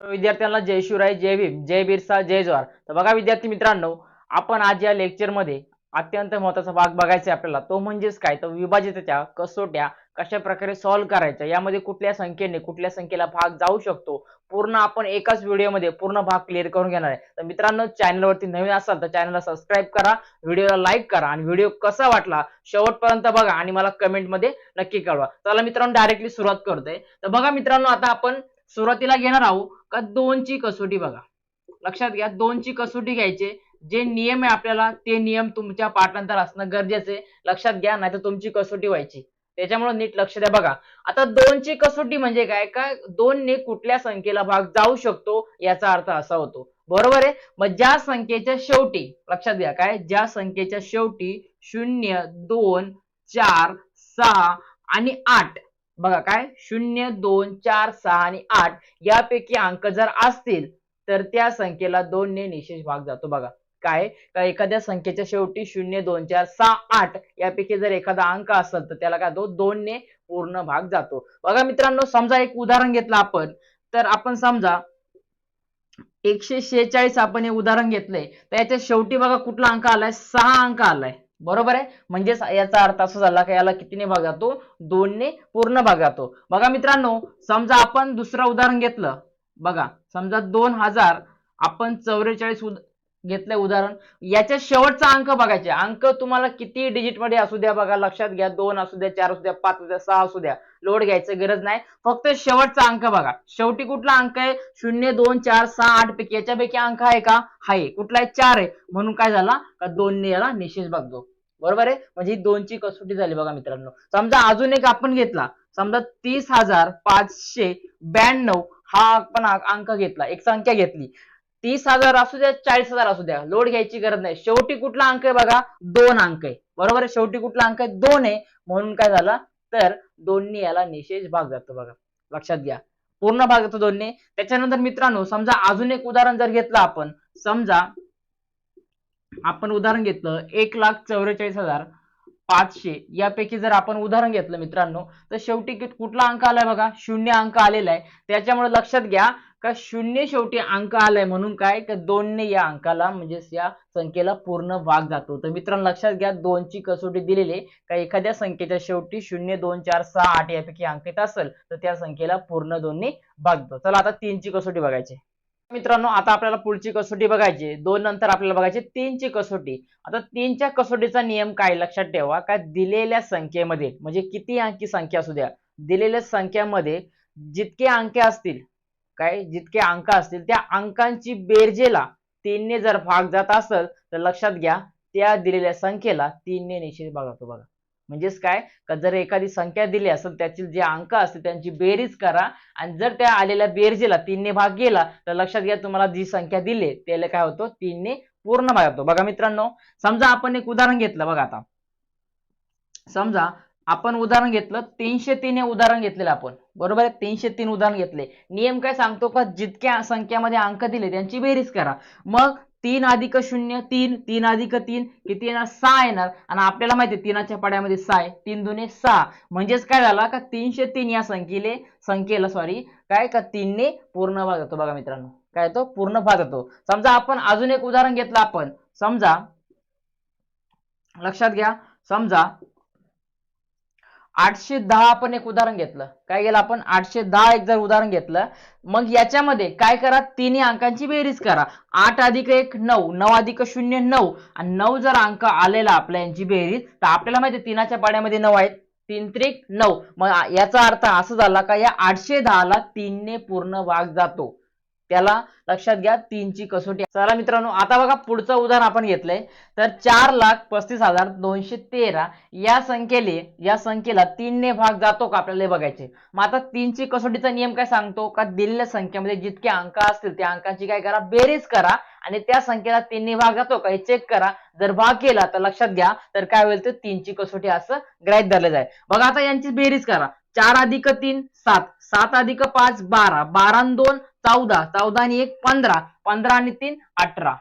विद्यार्थ्यांना जय शिवराय जय भीम जय बिरसा जय जवाहर तर बघा विद्यार्थी मित्रांनो आपण आज या लेक्चरमध्ये अत्यंत महत्त्वाचा भाग बघायचा आपल्याला. तो म्हणजेच काय? तर विभाजितच्या कसोट्या कशा प्रकारे सॉल्व्ह करायच्या? यामध्ये कुठल्या संख्येने कुठल्या संख्येला भाग जाऊ शकतो? पूर्ण आपण एकाच व्हिडिओमध्ये पूर्ण भाग क्लिअर करून घेणार आहे. तर मित्रांनो चॅनलवरती नवीन असाल तर चॅनलला सबस्क्राईब करा व्हिडिओला लाईक करा आणि व्हिडिओ कसा वाटला शेवटपर्यंत बघा आणि मला कमेंटमध्ये नक्की कळवा. चला मित्रांनो डायरेक्टली सुरुवात करतोय. तर बघा मित्रांनो आता आपण सुरुवातीला घेणार आहोत का दोनची कसोटी बघा. लक्षात घ्या दोनची कसोटी घ्यायचे जे नियम आहे आपल्याला ते नियम तुमच्या पाठांतर असणं गरजेचं आहे. लक्षात घ्या नाही तर तुमची कसोटी व्हायची. त्याच्यामुळे नीट लक्ष द्या बघा. आता दोनची कसोटी म्हणजे काय? काय दोनने कुठल्या संख्येला भाग जाऊ शकतो? याचा अर्थ असा होतो. बरोबर आहे? मग ज्या संख्येच्या शेवटी लक्षात घ्या काय? ज्या संख्येच्या शेवटी शून्य दोन चार सहा आणि आठ बघा काय? शून्य दोन चार सहा आणि आठ यापैकी अंक जर असतील तर त्या संख्येला दोन ने निशेष भाग जातो बघा. काय? का एखाद्या संख्येच्या शेवटी शून्य दोन चार सहा आठ यापैकी जर एखादा अंक असेल तर त्याला काय तो दोन ने पूर्ण भाग जातो. बघा मित्रांनो समजा एक उदाहरण घेतलं आपण. तर आपण समजा एकशे शेहेचाळीस आपण हे उदाहरण घेतलंय. तर याच्या शेवटी बघा कुठला अंक आलाय? सहा अंक आलाय. बरोबर आहे? म्हणजेच याचा अर्थ असा झाला की याला कितीने भाग जातो दोनने पूर्ण भाग जातो बघा मित्रांनो समजा आपण दुसरं उदाहरण घेतलं. बघा समजा दोन हजार आपण चौवेचाळीस घेतलंय उदाहरण. याच्या शेवटचा अंक बघायचे. अंक तुम्हाला किती डिजिटमध्ये असू द्या बघा लक्षात घ्या. दोन असू द्या चार असू द्या पाच असू द्या सहा असू द्या. लोड घ्यायचं गरज नाही. फक्त शेवटचा अंक बघा. शेवटी कुठला अंक आहे? शून्य दोन चार सहा आठ पैकी याच्यापैकी अंक आहे का? आहे. कुठला आहे चार आहे. म्हणून काय झाला? का दोनने याला निशेष बघतो. बरोबर आहे? म्हणजे ही दोनची कसोटी झाली बघा मित्रांनो. समजा अजून एक आपण घेतला. समजा तीस हजार पाचशे ब्याण्णव हा आपण अंक घेतला. एक संख्या घेतली. तीस हजार असू द्या चाळीस हजार असू द्या. लोड घ्यायची गरज नाही. शेवटी कुठला अंक आहे बघा? दोन अंक आहे. बरोबर आहे? शेवटी कुठला अंक आहे? दोन आहे. म्हणून काय झाला? तर दोन्ही याला निशेष भाग जातो बघा. लक्षात घ्या. पूर्ण भाग जातो दोन्ही. त्याच्यानंतर मित्रांनो समजा अजून एक उदाहरण जर घेतलं आपण. समजा आपण उदाहरण घेतलं एक लाख चौवेचाळीस हजार पाचशे. यापैकी जर आपण उदाहरण घेतलं मित्रांनो तर शेवटी कुठला अंक आलाय बघा? शून्य अंक आलेला आहे. त्याच्यामुळे लक्षात घ्या का शून्य शेवटी अंक आलाय म्हणून काय? का दोनने या अंकाला म्हणजेच या संख्येला पूर्ण भाग जातो. तर मित्रांनो लक्षात घ्या दोनची कसोटी दिलेली का एखाद्या संख्येच्या शेवटी शून्य दोन चार सहा आठ यापैकी अंक येत असेल तर त्या संख्येला पूर्ण दोनने भागतो चला आता तीनची कसोटी बघायची. मित्रांनो आता आपल्याला पुढची कसोटी बघायची दोन नंतर आपल्याला बघायची तीनची कसोटी. आता तीनच्या कसोटीचा नियम काय? लक्षात ठेवा का दिलेल्या संख्येमध्ये म्हणजे किती अंकी संख्या असू द्या दिलेल्या संख्यामध्ये जितके अंक असतील काय जितके अंक असतील त्या अंकांची बेरजेला तीनने जर भाग जात असेल तर लक्षात घ्या त्या दिलेल्या संख्येला तीनने निश्चित भाग जातो बघा. म्हणजेच काय? का जर एखादी संख्या दिली असेल त्याची जे अंक असतील त्यांची बेरीज करा आणि जर त्या आलेल्या बेरजेला तीनने भाग गेला तर लक्षात घ्या तुम्हाला जी संख्या दिली त्याला काय होतो? तीनने पूर्ण भाग होतो. बघा मित्रांनो समजा आपण एक उदाहरण घेतलं बघा आता. समजा आपण उदाहरण घेतलं तीनशे तीन हे उदाहरण घेतलेलं आपण. बरोबर आहे? तीनशे तीन उदाहरण घेतले. नियम काय सांगतो का? जितक्या संख्यामध्ये अंक दिले त्यांची बेरीज करा. मग तीन अधिक शून्य तीन तीन अधिक तीन किती येणार सहा येणार. आणि आपल्याला माहिती आहे तीनाच्या पाड्यामध्ये सहा आहे. तीन दुने सहा. म्हणजेच काय झाला का? तीनशे तीन या संख्येले संख्येला सॉरी काय का? तीनने पूर्ण भाग येतो बघा मित्रांनो. काय तो पूर्ण भाग येतो समजा आपण अजून एक उदाहरण घेतलं आपण. समजा लक्षात घ्या. समजा आठशे दहा आपण एक उदाहरण घेतलं. काय केलं आपण? आठशे दहा एक जर उदाहरण घेतलं मग याच्यामध्ये काय करा? तिन्ही अंकांची बेरीज करा. आठ अधिक एक नऊ. नऊ अधिक शून्य नऊ. आणि नऊ जर अंक आलेला आपल्या यांची बेरीज तर आपल्याला माहिती तिनाच्या पाड्यामध्ये नऊ आहेत. तीन त्रिक नऊ. मग याचा अर्थ असं झाला का या आठशे दहाला तीनने पूर्ण भाग जातो. त्याला लक्षात घ्या तीनची कसोटी चला मित्रांनो आता बघा पुढचं उदाहरण आपण घेतलंय. तर चार लाख पस्तीस हजार दोनशे तेरा. या संख्येले या संख्येला तीनने भाग जातो का आपल्याला बघायचे? मग आता तीनची कसोटीचा नियम काय सांगतो? का दिलेल्या संख्येमध्ये जितके अंक असतील त्या अंकाची काय करा? बेरीज करा आणि त्या संख्येला तीनने भाग जातो का? हे चेक करा. जर भाग केला तर लक्षात घ्या तर काय होईल तर तीनची कसोटी असं ग्राह्य धरलं जाईल. बघा आता यांची बेरीज करा. चार अधिक तीन सात. सात अधिक पाच बारा. बारा दोन चौदा चौदा आणि एक पंधरा. पंधरा आणि तीन अठरा.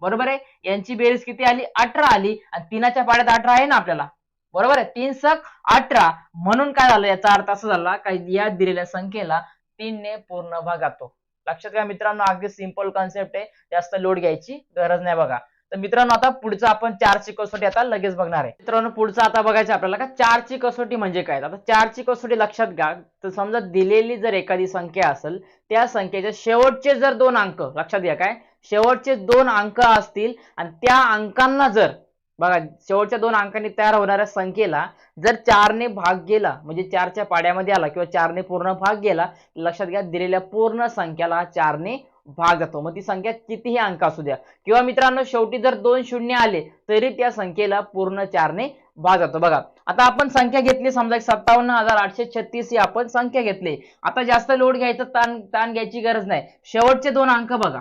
बरोबर आहे? यांची बेरीज किती आली? अठरा आली. आणि तीनाच्या पाड्यात अठरा आहे ना आपल्याला? बरोबर आहे? तीन सक अठरा. म्हणून काय झालं? याचा अर्थ असा झाला का या दिलेल्या संख्येला तीनने पूर्ण भागातो. लक्षात घ्या मित्रांनो अगदी सिंपल कॉन्सेप्ट आहे. जास्त लोड घ्यायची गरज नाही बघा. तर मित्रांनो आता पुढचं आपण चारची कसोटी आता लगेच बघणार आहे. मित्रांनो पुढचं आता बघायचं आपल्याला का चारची कसोटी म्हणजे काय? आता चारची कसोटी लक्षात घ्या. तर समजा दिलेली जर एखादी संख्या असेल त्या संख्येचे शेवटचे जर दोन अंक लक्षात घ्या काय? शेवटचे दोन अंक असतील आणि त्या अंकांना जर बघा शेवटच्या दोन अंकांनी तयार होणाऱ्या संख्येला जर चारने भाग गेला म्हणजे चारच्या पाड्यामध्ये आला किंवा चारने पूर्ण भाग गेला लक्षात घ्या दिलेल्या पूर्ण संख्याला चारने भाग जातो. मग ती संख्या कितीही अंक असू द्या. किंवा मित्रांनो शेवटी जर दोन शून्य आले तरी त्या संख्येला पूर्ण चारने भाग जातो. बघा आता आपण संख्या घेतली समजा एक सत्तावन्न हजार आठशे छत्तीस ही आपण संख्या घेतली. आता जास्त लोड घ्यायचं ताण ताण घ्यायची गरज नाही. शेवटचे दोन अंक बघा.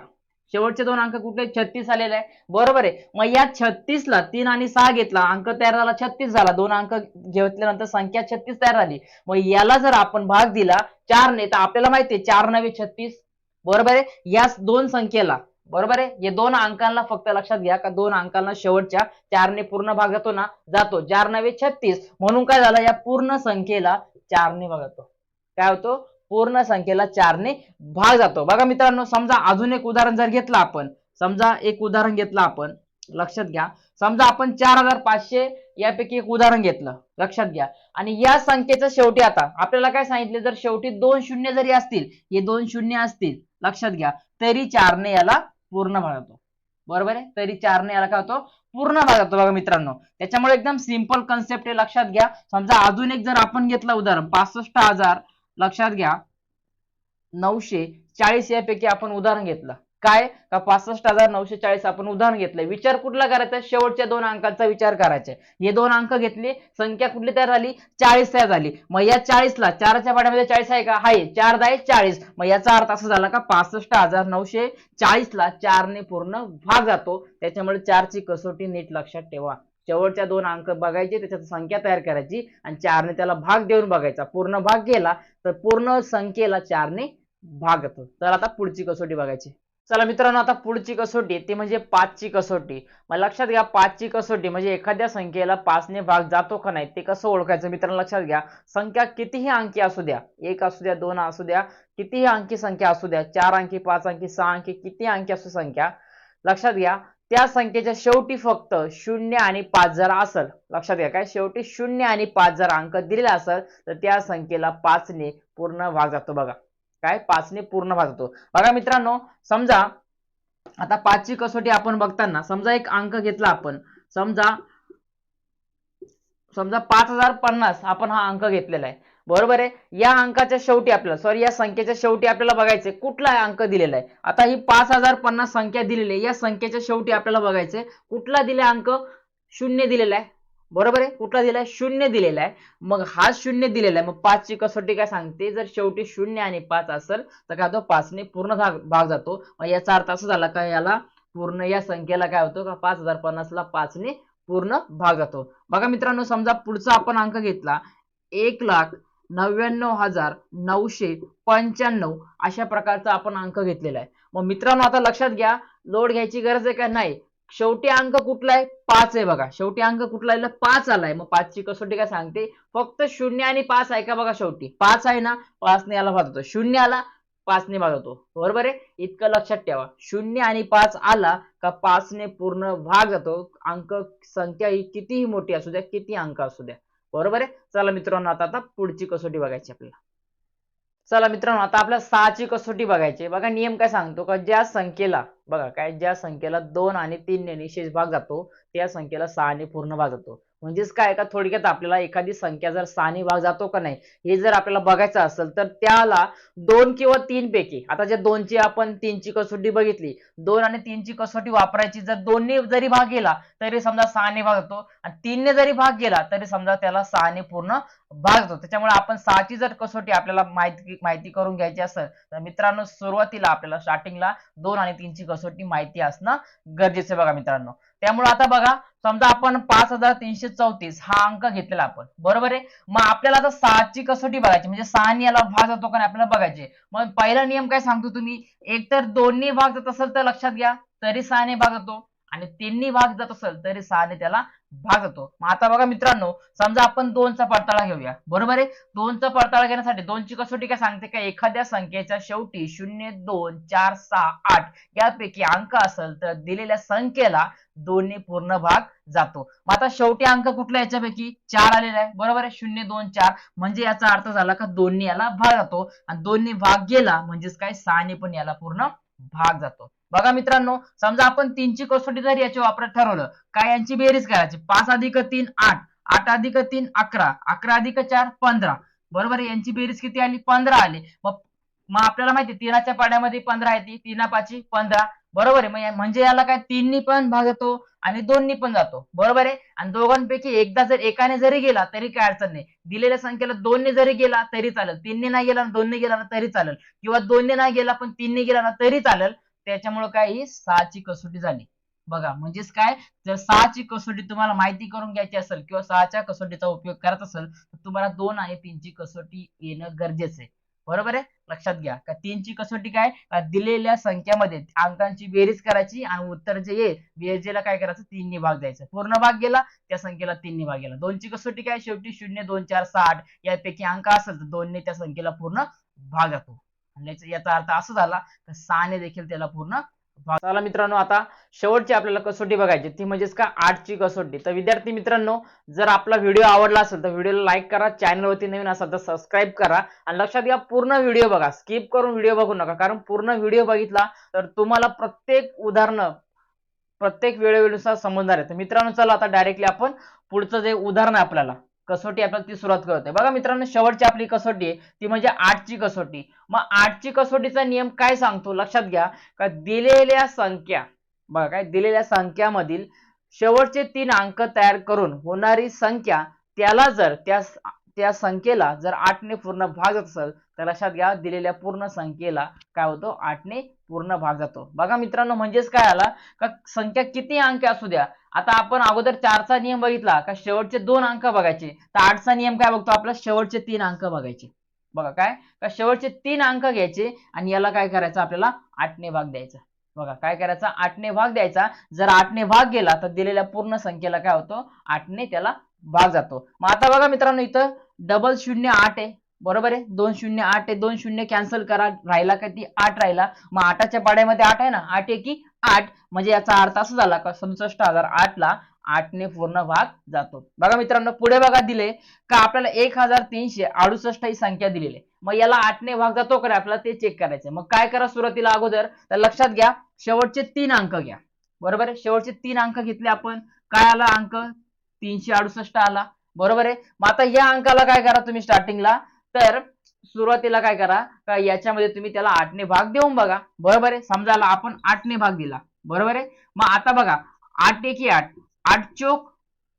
शेवटचे दोन अंक कुठले? छत्तीस आलेले आहे. बरोबर आहे. मग या छत्तीसला तीन आणि सहा घेतला अंक तयार झाला छत्तीस झाला. दोन अंक घेतल्यानंतर संख्या छत्तीस तयार झाली. मग याला जर आपण भाग दिला चारने तर आपल्याला माहिती आहे चार नवे छत्तीस बरोबर आहे? या दोन संख्येला बरोबर आहे? या दोन अंकांना फक्त लक्षात घ्या का दोन अंकांना शेवटच्या चारने पूर्ण भागातो ना? जातो. चार नवे छत्तीस. म्हणून काय झालं? या पूर्ण संख्येला चारने भागातो काय होतो? पूर्ण संख्येला चारने भाग जातो. बघा मित्रांनो समजा अजून एक उदाहरण जर घेतलं आपण समजा एक उदाहरण घेतलं आपण लक्षात घ्या. समजा आपण चार हजार पाचशे यापैकी एक उदाहरण घेतलं लक्षात घ्या. आणि या संख्येचं शेवटी आता आपल्याला काय सांगितले? जर शेवटी दोन शून्य जरी असतील हे दोन शून्य असतील लक्षात घ्या. तरी चारने याला पूर्ण भाग बरोबर आहे? तरी चारने याला काय होतो? पूर्ण भाग बघा मित्रांनो. त्याच्यामुळे एकदम सिंपल कन्सेप्ट आहे लक्षात घ्या. समजा अजून एक जर आपण घेतलं उदाहरण पासष्ट हजार. लक्षात घ्या. नऊशे चाळीस यापैकी आपण उदाहरण घेतलं. काय? का पासष्ट हजार नऊशे चाळीस आपण उदाहरण घेतलंय. विचार कुठला करायचा? शेवटच्या दोन अंकांचा विचार करायचा हे दोन अंक घेतले संख्या कुठली तयार झाली? चाळीस तयार झाली. मग या चाळीसला चारच्या पाड्यामध्ये चाळीस आहे का? आहे चार दहा चाळीस. मग याचा अर्थ असा झाला का? पासष्ट हजार नऊशे चाळीसला चारने पूर्ण भाग जातो. त्याच्यामुळे चारची कसोटी नीट लक्षात ठेवा. शेवटच्या दोन अंक बघायचे त्याच्यात संख्या तयार करायची आणि चारने त्याला भाग देऊन बघायचा. पूर्ण भाग गेला तर पूर्ण संख्येला चारने भाग येतो. तर आता पुढची कसोटी बघायची. चला मित्रांनो आता पुढची कसोटी ती म्हणजे पाचची कसोटी. मग लक्षात घ्या पाचची कसोटी म्हणजे एखाद्या संख्येला पाचने भाग जातो का नाही ते कसं ओळखायचं? मित्रांनो लक्षात घ्या. संख्या कितीही अंकी असू द्या. एक असू द्या दोन असू द्या कितीही अंकी संख्या असू द्या चार अंकी पाच अंकी सहा अंकी किती अंकी असू संख्या लक्षात घ्या. त्या संख्येच्या शेवटी फक्त शून्य आणि पाच जर असेल लक्षात घ्या काय? शेवटी शून्य आणि पाच जर अंक दिलेला असेल तर त्या संख्येला पाचने पूर्ण भाग जातो बघा. काय पाचने पूर्ण भागतो. बघा मित्रांनो समजा आता पाचची कसोटी आपण बघताना समजा एक अंक घेतला आपण. समजा समजा पाच हजार पन्नास आपण हा अंक घेतलेला आहे. बरोबर आहे? या अंकाच्या शेवटी आपल्याला सॉरी या संख्येच्या शेवटी आपल्याला बघायचे कुठला अंक दिलेला आहे. आता ही पाच हजार पन्नास संख्या दिलेली आहे या संख्येच्या शेवटी आपल्याला बघायचे कुठला दिला अंक? शून्य दिलेला आहे. बरोबर आहे? कुठला दिलाय? शून्य दिलेला आहे. मग हा शून्य दिलेला आहे. मग पाचची कसोटी काय सांगते? जर शेवटी शून्य आणि पाच असेल तर काय होतो? पाचने पूर्ण भाग भाग जातो. मग याचा अर्थ असा झाला का? याला पूर्ण या संख्येला काय होतो? का पाच हजार पन्नासला पाचने पूर्ण भाग जातो. बघा मित्रांनो समजा पुढचा आपण अंक घेतला. एक लाख नव्याण्णव हजार नऊशे पंच्याण्णव अशा प्रकारचा आपण अंक घेतलेला आहे. मग मित्रांनो आता लक्षात घ्या. लोड घ्यायची गरज आहे का? नाही. शेवटी अंक कुठला आहे पाच आहे बघा. शेवटी अंक कुठला आहे पाच आलाय. मग पाचची कसोटी काय सांगते? फक्त शून्य आणि पाच आहे का बघा शेवटी? पाच आहे ना? पाचने याला भाग होतो शून्य आला पाचने भाग होतो बरोबर आहे? इतकं लक्षात ठेवा. शून्य आणि पाच आला का पाचने पूर्ण भाग जातो. अंक संख्या ही कितीही मोठी असू द्या किती अंक असू द्या. बरोबर आहे? चला मित्रांनो आता आता पुढची कसोटी बघायची आपल्याला. चला मित्रांनो आता आपल्या सहाची कसोटी बघायची. बघा नियम काय सांगतो का? ज्या संख्येला बघा काय ज्या संख्येला दोन आणि तीन ने निशेष भाग जातो त्या संख्येला सहाने पूर्ण भाग जातो. म्हणजेच काय? का थोडक्यात आपल्याला एखादी संख्या जर सहाने भाग जातो का नाही हे जर आपल्याला बघायचं असेल तर त्याला दोन किंवा तीन पैकी आता ज्या दोनची आपण तीनची कसोटी बघितली दोन आणि तीनची कसोटी वापरायची जर दोनने जरी भाग गेला तरी समजा सहाने भाग जातो आणि तीनने जरी भाग गेला तरी समजा त्याला सहाने पूर्ण भाग जातो त्याच्यामुळे आपण सहाची जर कसोटी आपल्याला माहिती माहिती करून घ्यायची असेल तर मित्रांनो सुरुवातीला आपल्याला स्टार्टिंगला दोन आणि तीनची कसोटी माहिती असणं गरजेचं बघा मित्रांनो. त्यामुळे आता बघा समजा आपण पाच हजार तीनशे चौतीस हा अंक घेतलेला आपण. बरोबर आहे? मग आपल्याला आता सहाची कसोटी बघायची म्हणजे सहानी याला भाग जातो का नाही आपल्याला बघायचे. मग पहिला नियम काय सांगतो तुम्ही? एक तर दोन्ही भाग जात असेल तर लक्षात घ्या तरी सहाने भाग जातो. आणि तिन्ही भाग जात असेल तरी सहाने त्याला भाग जातो मग आता बघा मित्रांनो समजा आपण दोनचा पडताळा घेऊया. बरोबर आहे? दोनचा पडताळा घेण्यासाठी दोनची कसोटी काय सांगते का? एखाद्या संख्येच्या शेवटी शून्य दोन चार सहा आठ यापैकी अंक असेल तर दिलेल्या संख्येला दोन्ही पूर्ण भाग जातो. मग आता शेवटी अंक कुठला याच्यापैकी? चार आलेला आहे. बरोबर आहे? शून्य दोन चार. म्हणजे याचा अर्थ झाला का दोन्ही याला भाग जातो. आणि दोन्ही भाग गेला म्हणजेच काय? सहाने पण याला पूर्ण भाग जातो. बघा मित्रांनो समजा आपण तीनची कसोटी जर याची वापरत ठरवलं काय यांची बेरीज करायची? पाच अधिक तीन आठ. आठ अधिक तीन अकरा. अकरा अधिक चार पंधरा. बरोबर आहे यांची बेरीज किती आली? पंधरा आली. मग मग आपल्याला माहिती आहे, तीनाच्या पाड्यामध्ये पंधरा येते तीना पाची पंधरा. बरोबर आहे मग म्हणजे याला काय तीननी पण भाग आणि दोननी पण जातो. बरोबर आहे? आणि दोघांपैकी एकदा जर एकाने जरी गेला तरी काय अडचण नाही. दिलेल्या संख्येला दोनने जरी गेला तरी चालेल. तीनने नाही गेला दोनने गेला ना तरी चालेल. किंवा दोनने नाही गेला पण तीनने गेला ना तरी चालेल. त्याच्यामुळे काय ही सहाची कसोटी झाली. बघा म्हणजेच काय? जर सहाची कसोटी तुम्हाला माहिती करून घ्यायची असेल किंवा सहाच्या कसोटीचा उपयोग करत असेल तर तुम्हाला दोन आणि तीनची कसोटी येणं गरजेचं आहे. बरोबर आहे? लक्षात घ्या. का तीनची कसोटी काय? दिलेल्या संख्यामध्ये अंकांची बेरीज करायची आणि उत्तर जे येईल बेरजेला काय करायचं? तीनने भाग द्यायचा. पूर्ण भाग गेला त्या संख्येला तीनने भाग गेला. दोनची कसोटी काय? शेवटी शून्य दोन चार साठ यापैकी अंक असेल तर दोनने त्या संख्येला पूर्ण भाग जातो. याचा- अर्थ असा झाला तर सहाने देखील त्याला पूर्ण चला मित्रांनो आता शेवटची आपल्याला कसोटी बघायची. ती म्हणजेच का आठची कसोटी. तर विद्यार्थी मित्रांनो जर आपला व्हिडिओ आवडला असेल तर व्हिडिओला लाईक करा. चॅनलवरती नवीन असाल तर सबस्क्राईब करा. आणि लक्षात घ्या पूर्ण व्हिडिओ बघा. स्किप करून व्हिडिओ बघू नका. कारण पूर्ण व्हिडिओ बघितला तर तुम्हाला प्रत्येक उदाहरण प्रत्येक वेळेवेळेनुसार समजणार आहे. तर मित्रांनो चला आता डायरेक्टली आपण पुढचं जे उदाहरण आहे आपल्याला. कसोटी आपल्याला ती सुरुवात करतोय. बघा मित्रांनो शेवटची आपली कसोटी आहे ती म्हणजे आठची कसोटी. मग आठची कसोटीचा नियम काय सांगतो? लक्षात घ्या. का दिलेल्या संख्या बघा काय दिलेल्या संख्यामधील शेवटचे तीन अंक तयार करून होणारी संख्या त्याला जर त्या त्या संख्येला जर आठने पूर्ण भाग जात असेल तर लक्षात घ्या दिलेल्या पूर्ण संख्येला काय होतो? आठने पूर्ण भाग जातो. बघा मित्रांनो म्हणजेच काय आला? का संख्या किती अंक असू द्या? आता आपण अगोदर चारचा नियम बघितला का शेवटचे दोन अंक बघायचे? तर आठचा नियम काय बघतो आपला? शेवटचे तीन अंक बघायचे. बघा काय? का शेवटचे तीन अंक घ्यायचे आणि याला काय करायचं? आपल्याला आठने भाग द्यायचा. बघा काय करायचा? आठने भाग द्यायचा. जर आठने भाग गेला तर दिलेल्या पूर्ण संख्येला काय होतो? आठने त्याला भाग जातो. मग आता बघा मित्रांनो इथं डबल शून्य आठ आहे. बरोबर आहे? दोन शून्य आठ आहे. दोन शून्य कॅन्सल करा. राहिला का ती आठ राहिला? मग आठाच्या पाड्यामध्ये आठ आहे ना? आठ आहे की आठ? म्हणजे याचा अर्थ असा झाला का? सदुसष्ट हजार आठ ला आठने पूर्ण भाग जातो. बघा मित्रांनो पुढे बघा दिले. का आपल्याला एक हजार तीनशे अडुसष्ट ही संख्या दिलेली आहे. मग याला आठने भाग जातो का रे? आपल्याला ते चेक करायचं मग काय करा सुरुवातीला अगोदर? तर लक्षात घ्या शेवटचे तीन अंक घ्या. बरोबर आहे? शेवटचे तीन अंक घेतले आपण. काय आला अंक? तीनशे अडुसष्ट आला. बरोबर आहे? मग आता या अंकाला काय करा तुम्ही स्टार्टिंगला तर सुरुवातीला काय करा? का याच्यामध्ये तुम्ही त्याला आठने भाग देऊन बघा. बरोबर आहे? समजायला आपण आठने भाग दिला. बरोबर आहे? मग आता बघा. आठ एकी आठ. आठ चोक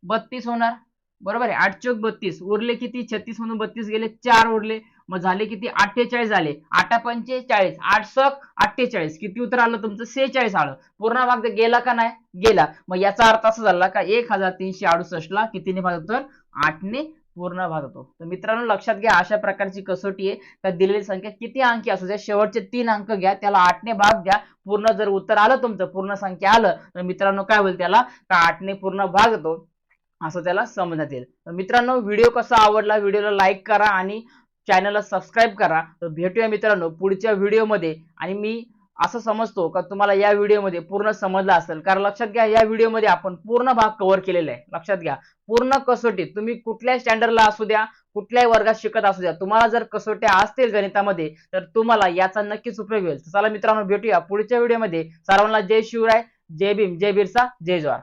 बत्तीस होणार. बरोबर आहे? आठ चोक बत्तीस. उरले किती? छत्तीस म्हणून बत्तीस गेले चार उरले. मग झाले किती? अठ्ठेचाळीस झाले. आठा पंचेचाळीस. आठ सक अठ्ठेचाळीस. किती उत्तर आलं तुमचं? सेहेचाळीस आलं. पूर्ण भाग गेला का नाही? गेला. मग याचा अर्थ असा झाला का? एक हजार तीनशे अडुसष्ट ला कितीने भाग? तर आठने पूर्ण भाग होतो तर मित्रांनो लक्षात घ्या अशा प्रकारची कसोटी आहे. तर दिलेली संख्या किती अंकी असू द्या शेवटचे तीन अंक घ्या त्याला आठने भाग द्या. पूर्ण जर उत्तर आलं तुमचं पूर्ण संख्या आलं तर मित्रांनो काय होईल त्याला? का आठने पूर्ण भाग होतो असं त्याला समजण्यात येईल. तर मित्रांनो व्हिडिओ कसा आवडला व्हिडिओला लाईक करा आणि चॅनलला सबस्क्राईब करा. तर भेटूया मित्रांनो पुढच्या व्हिडिओमध्ये. आणि मी असं समजतो का तुम्हाला या व्हिडिओमध्ये पूर्ण समजलं असेल? कारण लक्षात घ्या या व्हिडिओमध्ये आपण पूर्ण भाग कव्हर केलेला आहे. लक्षात घ्या. पूर्ण कसोटी. तुम्ही कुठल्या स्टँडर्डला असू द्या कुठल्याही वर्गात शिकत असू द्या तुम्हाला जर कसोट्या असतील गणितामध्ये तर तुम्हाला याचा नक्कीच उपयोग होईल. चला मित्रांनो भेटूया पुढच्या व्हिडिओमध्ये. सर्वांना जय शिवराय जय भीम जय बिरसा जय ज्वार.